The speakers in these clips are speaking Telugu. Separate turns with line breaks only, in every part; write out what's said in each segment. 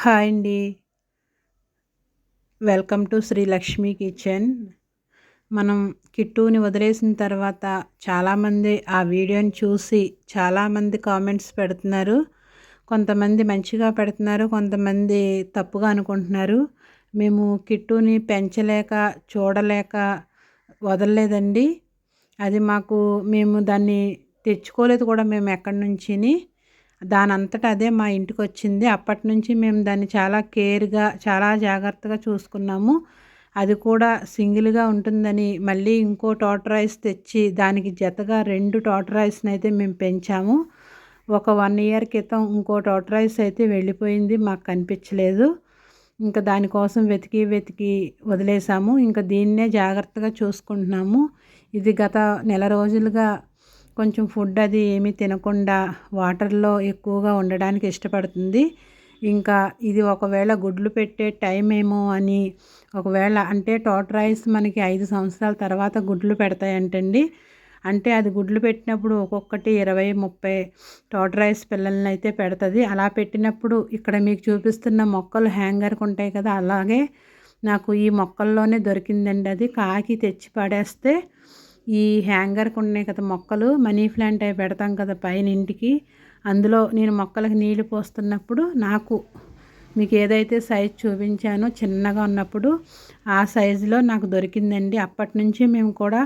హాయ్ అండి. Welcome to Sri Lakshmi kitchen. మనం కిట్టుని వదిలేసిన తర్వాత చాలామంది ఆ వీడియోని చూసి చాలామంది కామెంట్స్ పెడుతున్నారు. కొంతమంది మంచిగా పెడుతున్నారు కొంతమంది తప్పుగా అనుకుంటున్నారు. మేము కిట్టుని పెంచలేక చూడలేక వదలలేదండి. అది మాకు మేము దాన్ని తెచ్చుకోలేదు కూడా మేము ఎక్కడి నుంచిని. దానంతట అదే మా ఇంటికి వచ్చింది అప్పటి నుంచి మేము దాన్ని చాలా కేర్గా చాలా జాగ్రత్తగా చూసుకున్నాము. అది కూడా సింగిల్గా ఉంటుందని మళ్ళీ ఇంకో టోటరాయిస్ తెచ్చి దానికి జతగా రెండు టోటరాయిస్ని అయితే మేము పెంచాము. ఒక వన్ ఇయర్ క్రితం ఇంకో రైస్ అయితే వెళ్ళిపోయింది. మాకు కనిపించలేదు. ఇంకా దానికోసం వెతికి వెతికి వదిలేసాము. ఇంకా దీన్నే జాగ్రత్తగా చూసుకుంటున్నాము. ఇది గత నెల రోజులుగా కొంచెం ఫుడ్ అది ఏమీ తినకుండా వాటర్లో ఎక్కువగా ఉండడానికి ఇష్టపడుతుంది. ఇంకా ఇది ఒకవేళ గుడ్లు పెట్టే టైం ఏమో అని ఒకవేళ అంటే రైస్ మనకి ఐదు సంవత్సరాల తర్వాత గుడ్లు పెడతాయంటండి. అంటే అది గుడ్లు పెట్టినప్పుడు ఒక్కొక్కటి ఇరవై ముప్పై రైస్ పిల్లల్ని అయితే పెడుతుంది. అలా పెట్టినప్పుడు ఇక్కడ మీకు చూపిస్తున్న మొక్కలు హ్యాంగర్కి ఉంటాయి కదా అలాగే నాకు ఈ మొక్కల్లోనే దొరికిందండి అది. కాకి తెచ్చి పడేస్తే ఈ హ్యాంగర్కి ఉన్నాయి కదా మొక్కలు మనీ ప్లాంట్ అవి పెడతాం కదా పైన ఇంటికి. అందులో నేను మొక్కలకు నీళ్ళు పోస్తున్నప్పుడు నాకు మీకు ఏదైతే సైజ్ చూపించానో చిన్నగా ఉన్నప్పుడు ఆ సైజులో నాకు దొరికిందండి. అప్పటి నుంచి మేము కూడా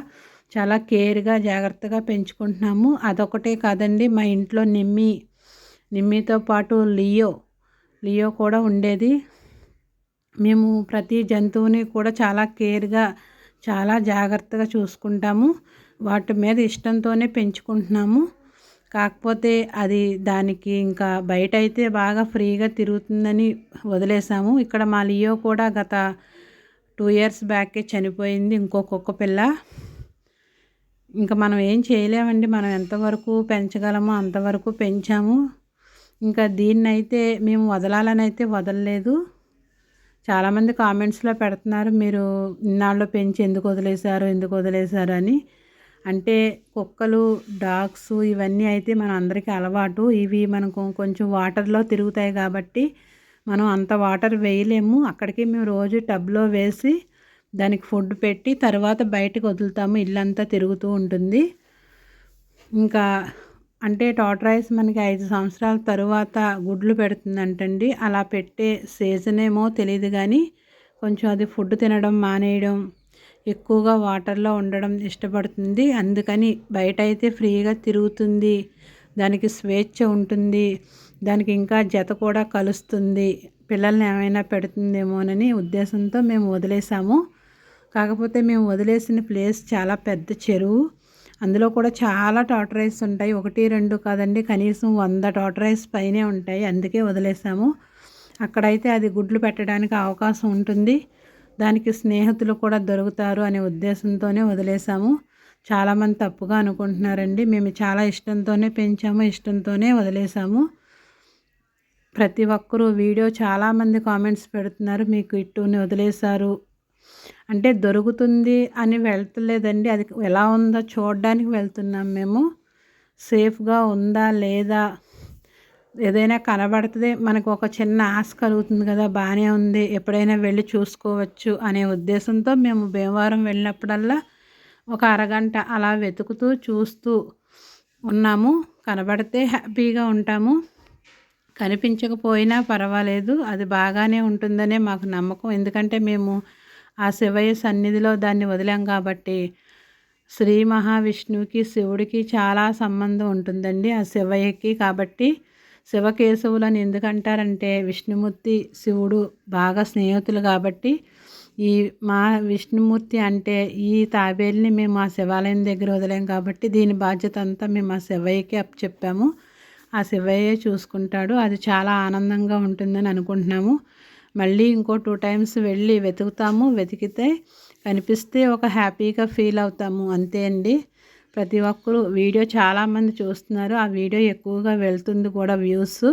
చాలా కేర్గా జాగ్రత్తగా పెంచుకుంటున్నాము. అదొకటే కాదండి మా ఇంట్లో నిమ్మి నిమ్మితో పాటు లియో లియో కూడా ఉండేది. మేము ప్రతి జంతువుని కూడా చాలా కేర్గా చాలా జాగ్రత్తగా చూసుకుంటాము. వాటి మీద ఇష్టంతోనే పెంచుకుంటున్నాము. కాకపోతే అది దానికి ఇంకా బయట అయితే బాగా ఫ్రీగా తిరుగుతుందని వదిలేసాము. ఇక్కడ మా లియో కూడా గత టూ ఇయర్స్ బ్యాకే చనిపోయింది ఇంకో కుక్క పిల్ల. ఇంకా మనం ఏం చేయలేమండి. మనం ఎంతవరకు పెంచగలమో అంతవరకు పెంచాము. ఇంకా దీన్నైతే మేము వదలాలని అయితే వదలలేదు. చాలామంది కామెంట్స్లో పెడుతున్నారు మీరు ఇన్నాళ్ళు పెంచి ఎందుకు వదిలేశారు ఎందుకు వదిలేశారు అని. అంటే కుక్కలు డాగ్స్ ఇవన్నీ అయితే మన అందరికీ అలవాటు. ఇవి మనకు కొంచెం వాటర్లో తిరుగుతాయి కాబట్టి మనం అంత వాటర్ వేయలేము. అక్కడికి మేము రోజు టబ్లో వేసి దానికి ఫుడ్ పెట్టి తర్వాత బయటకు వదులుతాము. ఇల్లంతా తిరుగుతూ ఉంటుంది. ఇంకా అంటే రైస్ మనకి ఐదు సంవత్సరాల తరువాత గుడ్లు పెడుతుందంటండి. అలా పెట్టే సీజన్ ఏమో తెలియదు కానీ కొంచెం అది ఫుడ్ తినడం మానేయడం ఎక్కువగా వాటర్లో ఉండడం ఇష్టపడుతుంది. అందుకని బయట అయితే ఫ్రీగా తిరుగుతుంది. దానికి స్వేచ్ఛ ఉంటుంది. దానికి ఇంకా జత కూడా కలుస్తుంది. పిల్లల్ని ఏమైనా పెడుతుందేమోనని ఉద్దేశంతో మేము వదిలేసాము. కాకపోతే మేము వదిలేసిన ప్లేస్ చాలా పెద్ద చెరువు. అందులో కూడా చాలా టాటరైస్ ఉంటాయి. ఒకటి రెండు కాదండి. కనీసం వంద టాటరైస్ పైనే ఉంటాయి. అందుకే వదిలేసాము. అక్కడైతే అది గుడ్లు పెట్టడానికి అవకాశం ఉంటుంది. దానికి స్నేహితులు కూడా దొరుకుతారు అనే ఉద్దేశంతోనే వదిలేసాము. చాలామంది తప్పుగా అనుకుంటున్నారండి. మేము చాలా ఇష్టంతోనే పెంచాము ఇష్టంతోనే వదిలేసాము. ప్రతి ఒక్కరూ వీడియో చాలామంది కామెంట్స్ పెడుతున్నారు. మీకు ఇట్టుని వదిలేశారు. అంటే దొరుకుతుంది అని వెళ్తలేదండి. అది ఎలా ఉందో చూడడానికి వెళ్తున్నాం మేము. సేఫ్గా ఉందా లేదా ఏదైనా కనబడుతుంది మనకు ఒక చిన్న ఆశ కలుగుతుంది కదా బాగానే ఉంది ఎప్పుడైనా వెళ్ళి చూసుకోవచ్చు అనే ఉద్దేశంతో మేము భీమవరం వెళ్ళినప్పుడల్లా ఒక అరగంట అలా వెతుకుతూ చూస్తూ ఉన్నాము. కనబడితే హ్యాపీగా ఉంటాము. కనిపించకపోయినా పర్వాలేదు. అది బాగానే ఉంటుందనే మాకు నమ్మకం. ఎందుకంటే మేము ఆ శివయ్య సన్నిధిలో దాన్ని వదిలాం కాబట్టి శ్రీ మహావిష్ణువుకి శివుడికి చాలా సంబంధం ఉంటుందండి ఆ శివయ్యకి. కాబట్టి శివకేశవులని ఎందుకంటారంటే విష్ణుమూర్తి శివుడు బాగా స్నేహితులు కాబట్టి ఈ మా విష్ణుమూర్తి అంటే ఈ తాబేలిని మేము ఆ శివాలయం దగ్గర వదిలాం కాబట్టి దీని బాధ్యత అంతా మేము ఆ శివయ్యకి చెప్పాము. ఆ శివయ్య చూసుకుంటాడు. అది చాలా ఆనందంగా ఉంటుందని అనుకుంటున్నాము. మళ్ళీ ఇంకో టూ టైమ్స్ వెళ్ళి వెతుకుతాము వెతికితే కనిపిస్తే ఒక హ్యాపీగా ఫీల్ అవుతాము. అంతే అండి. ప్రతి ఒక్కరు వీడియో చాలామంది చూస్తున్నారు. ఆ వీడియో ఎక్కువగా వెళ్తుంది కూడా వ్యూస్.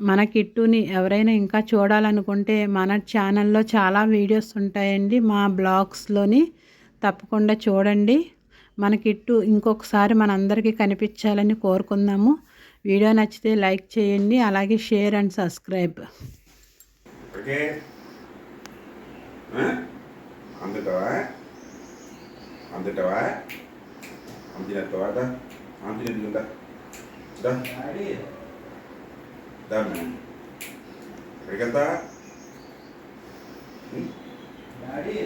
మన కిట్టుని ఎవరైనా ఇంకా చూడాలనుకుంటే మన ఛానల్లో చాలా వీడియోస్ ఉంటాయండి. మా బ్లాగ్స్లోని తప్పకుండా చూడండి. మన కిట్టు ఇంకొకసారి మనందరికీ కనిపించాలని కోరుకుందాము. వీడియో నచ్చితే లైక్ చేయండి. అలాగే షేర్ అండ్ సబ్స్క్రైబ్.
ఓకే ఆ? అందుతావా? అందుతావా? అందినత్తవా దా అందినట్టుకుందా దా. దా ఎక్కడికి వెళ్తా
డాడీ.